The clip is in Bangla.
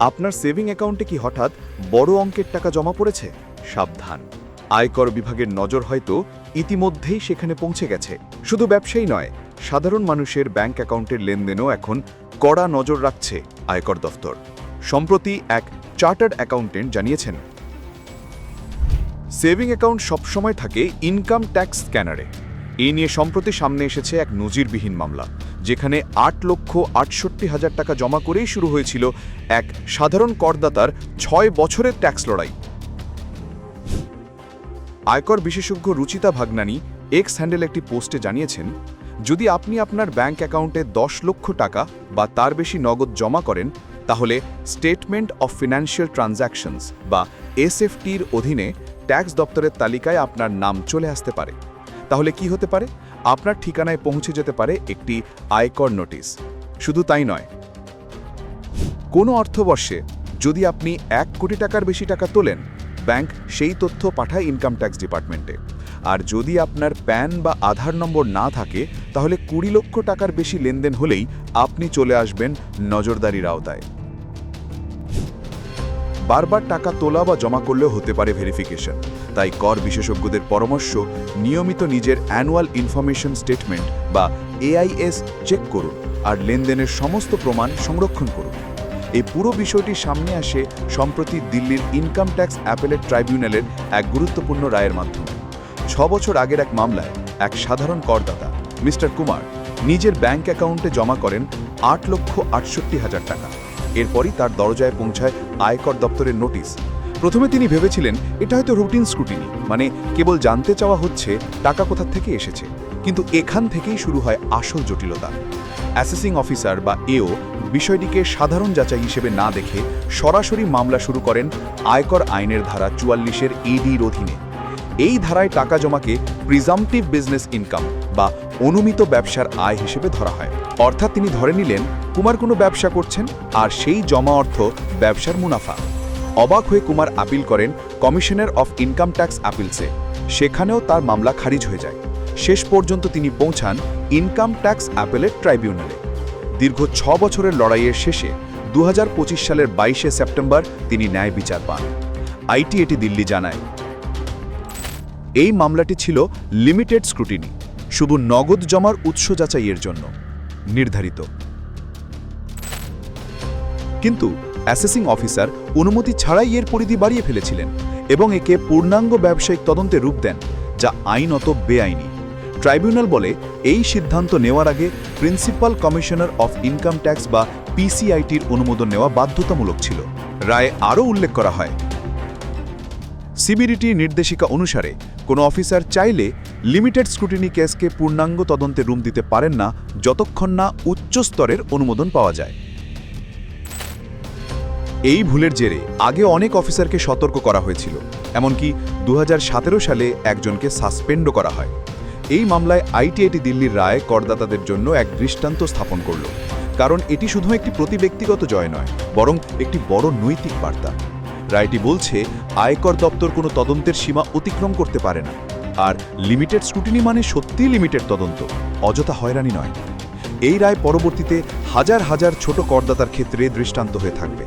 আপনার সেভিং অ্যাকাউন্টে কি হঠাৎ বড় অঙ্কের টাকা জমা পড়েছে? সাবধান। আয়কর বিভাগের নজর হয়তো ইতিমধ্যেই সেখানে পৌঁছে গেছে। শুধু ব্যবসায়ী নয়, সাধারণ মানুষের ব্যাংক অ্যাকাউন্টের লেনদেনও এখন কড়া নজর রাখছে আয়কর দফতর। সম্প্রতি এক চার্টার্ড অ্যাকাউন্টেন্ট জানিয়েছেন, সেভিং অ্যাকাউন্ট সবসময় থাকে ইনকাম ট্যাক্স স্ক্যানারে। এই নিয়ে সম্প্রতি সামনে এসেছে এক নজিরবিহীন মামলা। যেখানে আট লক্ষ আটষট্টি হাজার টাকা জমা করেই শুরু হয়েছিল এক সাধারণ করদাতার ছয় বছরের ট্যাক্স লড়াই। আয়কর বিশেষজ্ঞ রুচিতা ভাগনানি এক্স হ্যান্ডেল একটি পোস্টে জানিয়েছেন, যদি আপনি আপনার ব্যাংক অ্যাকাউন্টে দশ লক্ষ টাকা বা তার বেশি নগদ জমা করেন, তাহলে স্টেটমেন্ট অফ ফিনান্সিয়াল ট্রানজ্যাকশনস বা এসএফটির অধীনে ট্যাক্স দপ্তরের তালিকায় আপনার নাম চলে আসতে পারে। তাহলে কি হতে পারে? আপনার ঠিকানায় পৌঁছে যেতে পারে একটি আয়কর নোটিশ। শুধু তাই নয়। কোনো অর্থবর্ষে যদি আপনি এক কোটি টাকার বেশি টাকা তোলেন, ব্যাংক সেই তথ্য পাঠায় ইনকাম ট্যাক্স ডিপার্টমেন্টে। আর যদি আপনার প্যান বা আধার নম্বর না থাকে, তাহলে কুড়ি লক্ষ টাকার বেশি লেনদেন হলেই আপনি চলে আসবেন নজরদারির আওতায়। বারবার টাকা তোলা বা জমা করলেও হতে পারে ভেরিফিকেশন তাই কর বিশেষজ্ঞদের পরামর্শ, নিয়মিত নিজের অ্যানুয়াল ইনফরমেশন স্টেটমেন্ট বা এআইএস চেক করুন আর লেনদেনের সমস্ত প্রমাণ সংরক্ষণ করুন। এই পুরো বিষয়টি সামনে আসে সম্প্রতি দিল্লির ইনকাম ট্যাক্স অ্যাপেলেট ট্রাইব্যুনালের এক গুরুত্বপূর্ণ রায়ের মাধ্যমে। ছ বছর আগের এক মামলায় এক সাধারণ করদাতা, মিস্টার কুমার, নিজের ব্যাংক অ্যাকাউন্টে জমা করেন আট লক্ষ আটষট্টি হাজার টাকা। এরপরই তার দরজায় পৌঁছায় আয়কর দপ্তরের নোটিশ। প্রথমে তিনি ভেবেছিলেন, এটা হয়তো রুটিন স্ক্রুটিনি মানে কেবল জানতে চাওয়া হচ্ছে টাকা কোথা থেকে এসেছে। কিন্তু এখান থেকেই শুরু হয় আসল জটিলতা। অ্যাসেসিং অফিসার বা এও বিষয়টিকে সাধারণ যাচাই হিসেবে না দেখে সরাসরি মামলা শুরু করেন আয়কর আইনের ধারা চুয়াল্লিশের ইডির অধীনে। এই ধারায় টাকা জমাকে প্রিজাম্পটিভ বিজনেস ইনকাম বা অনুমিত ব্যবসার আয় হিসেবে ধরা হয়। অর্থাৎ তিনি ধরে নিলেন, কুমার কোনো ব্যবসা করছেন আর সেই জমা অর্থ ব্যবসার মুনাফা। অবাক হয়ে কুমার আপিল করেন কমিশনার অফ ইনকাম ট্যাক্স আপিলসে। সেখানেও তার মামলা খারিজ হয়ে যায়। শেষ পর্যন্ত তিনি পৌঁছান ইনকাম ট্যাক্স অ্যাপেলেট ট্রাইব্যুনালে। দীর্ঘ ছ বছরের লড়াইয়ের শেষে দু হাজার পঁচিশ সালের বাইশে সেপ্টেম্বর তিনি ন্যায় বিচার পান। আইটি এটি দিল্লি জানায়। এই মামলাটি ছিল লিমিটেড স্ক্রুটিনি। শুধু নগদ জমার উৎস যাচাইয়ের জন্য। নির্ধারিত। কিন্তু অ্যাসেসিং অফিসার অনুমতি ছাড়াই এর পরিধি বাড়িয়ে ফেলেছিলেন এবং একে পূর্ণাঙ্গ ব্যবসায়িক তদন্তে রূপ দেন, যা আইনত বেআইনি। ট্রাইব্যুনাল বলে এই সিদ্ধান্ত নেওয়ার আগে principal commissioner of income tax বা পিসিআইটির অনুমোদন নেওয়া বাধ্যতামূলক ছিল। রায়ে আরও উল্লেখ করা হয়। সিবিডিটি নির্দেশিকা অনুসারে কোনো অফিসার চাইলে লিমিটেড স্ক্রুটিনি কেসকে পূর্ণাঙ্গ তদন্তে রুম দিতে পারেন না যতক্ষণ না উচ্চ স্তরের অনুমোদন পাওয়া যায়। এই ভুলের জেরে আগে অনেক অফিসারকে সতর্ক করা হয়েছিল, এমনকি দু হাজার সতেরো সালে একজনকে সাসপেন্ডও করা হয়। এই মামলায় আইটিআইটি দিল্লির রায় করদাতাদের জন্য এক দৃষ্টান্ত স্থাপন করল, কারণ এটি শুধু একটি প্রতি ব্যক্তিগত জয় নয়, বরং একটি বড় নৈতিক বার্তা। রায়টি বলছে, আয়কর দপ্তর কোনো তদন্তের সীমা অতিক্রম করতে পারে না। আর লিমিটেড স্ক্রুটিনি মানে সত্যিই লিমিটেড তদন্ত, অযথা হয়রানি নয়। এই রায় পরবর্তীতে হাজার হাজার ছোট করদাতার ক্ষেত্রে দৃষ্টান্ত হয়ে থাকবে।